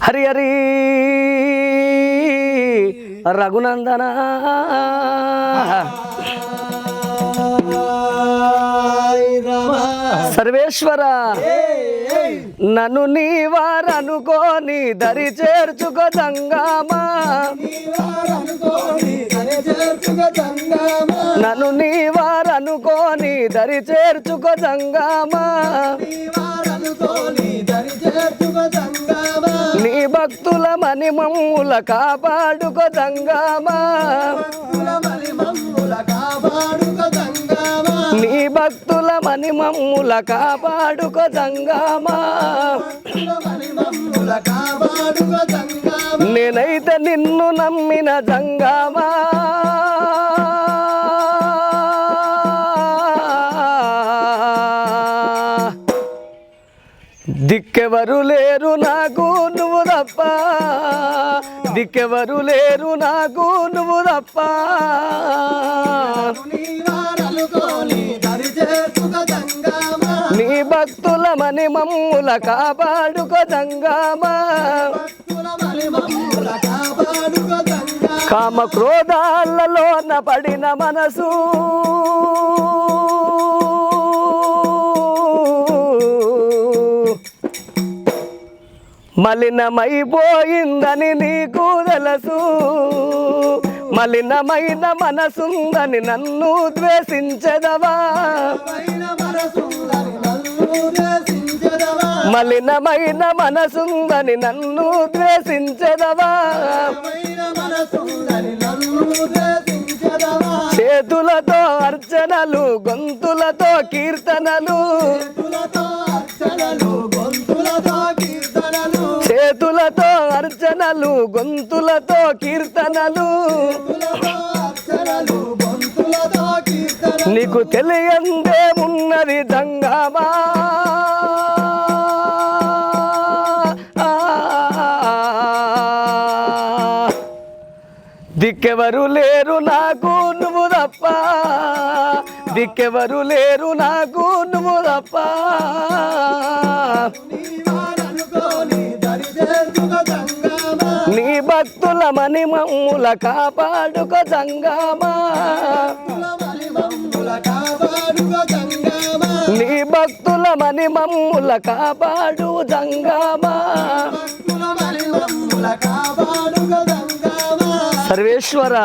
హరి హరి. రఘునందన. సర్వేశ్వర నన్ను నీ వారనుకోని దరి చేర్చుకో దంగామా నన్ను నీ వారనుకోని దరి చేర్చుకో దంగామా భక్తుల మణిమమ్ముల కాపాడుకో సంగమా నీ భక్తుల మణిమమ్ముల కాపాడుకో సంగమా నేనైతే నిన్ను నమ్మిన జంగమా దిక్కెవరు లేరు నాకు నువ్వు తప్ప. దిక్కెవరు లేరు నాకు నువ్వు తప్ప. నీ భక్తుల మని మమ్ముల కాపాడుకో జంగమా. కామ క్రోధాలలో పడిన మనసు. మలినమైపోయిందని నీకు తెలుసు. మలినమైన మనసుందని నన్ను ద్వేషించదవా? మలినమైన మనసుందని నన్ను ద్వేషించదవా? చేతులతో అర్చనలు గొంతులతో కీర్తనలు. చేతులతో అర్చనలు గొంతులతో కీర్తనలు. నీకు తెలియందేమున్నది దంగమా దిక్కెవరు లేరు నాకు నువ్వు తప్ప. దిక్కెవరు లేరు నాకు నువ్వు తప్ప. భక్తుల మణిమమ్ముల కాపాడుకో జంగమా నీ భక్తుల మణిమమ్ముల కాపాడు జంగమా సర్వేశ్వర